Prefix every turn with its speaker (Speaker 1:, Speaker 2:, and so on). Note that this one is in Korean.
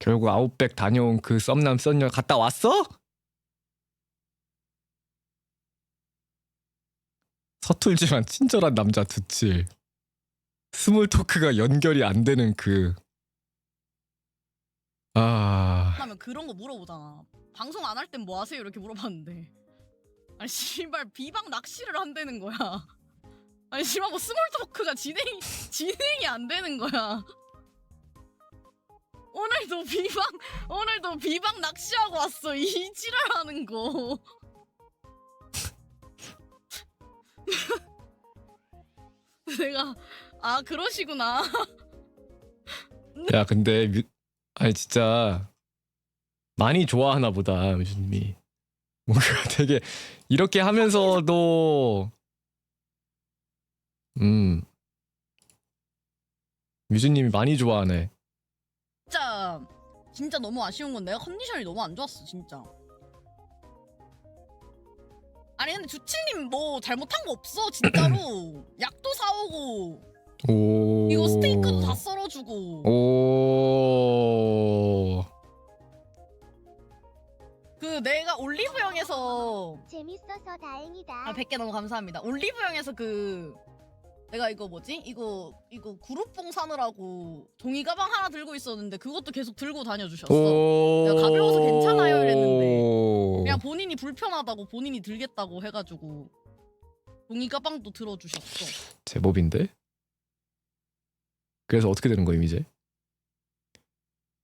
Speaker 1: 결국 아웃백 다녀온 그 썸남 썸녀 갔다 왔어? 서툴지만 친절한 남자 두칠. 스몰 토크가 연결이 안 되는 그. 아,
Speaker 2: 하면 그런 거 물어보잖아. 방송 안 할 땐 뭐 하세요? 이렇게 물어봤는데. 아니 씨발 비방 낚시를 한다는 거야. 아니 씨발 뭐 스몰 토크가 진행 진행이 안 되는 거야. 오늘도 비방 오늘도 비방 낚시하고 왔어. 이 지랄하는 거. 내가 아 그러시구나.
Speaker 1: 야 근데 뮤... 아니 진짜 많이 좋아하나 보다 뮤즈님이. 뭔가 되게 이렇게 하면서도 음 뮤즈님이 많이 좋아하네.
Speaker 2: 진짜 진짜 너무 아쉬운 건 내가 컨디션이 너무 안 좋았어 진짜. 아니 근데 주치님 뭐 잘못한 거 없어 진짜로 약도 사오고
Speaker 1: 오.
Speaker 2: 이거 스테이크도 다 썰어주고
Speaker 1: 오.
Speaker 2: 그 내가 올리브영에서
Speaker 3: 재밌어서 다행이다.
Speaker 2: 아 100개 너무 감사합니다 올리브영에서 그 내가 이거 뭐지 이거 이거 그룹봉 사느라고 종이 가방 하나 들고 있었는데 그것도 계속 들고 다녀주셨어. 내가 가벼워서 괜찮아요 이랬는데. 그냥 본인이 불편하다고 본인이 들겠다고 해가지고 종이 가방도 들어주셨어.
Speaker 1: 제법인데. 그래서 어떻게 되는 거임 이제?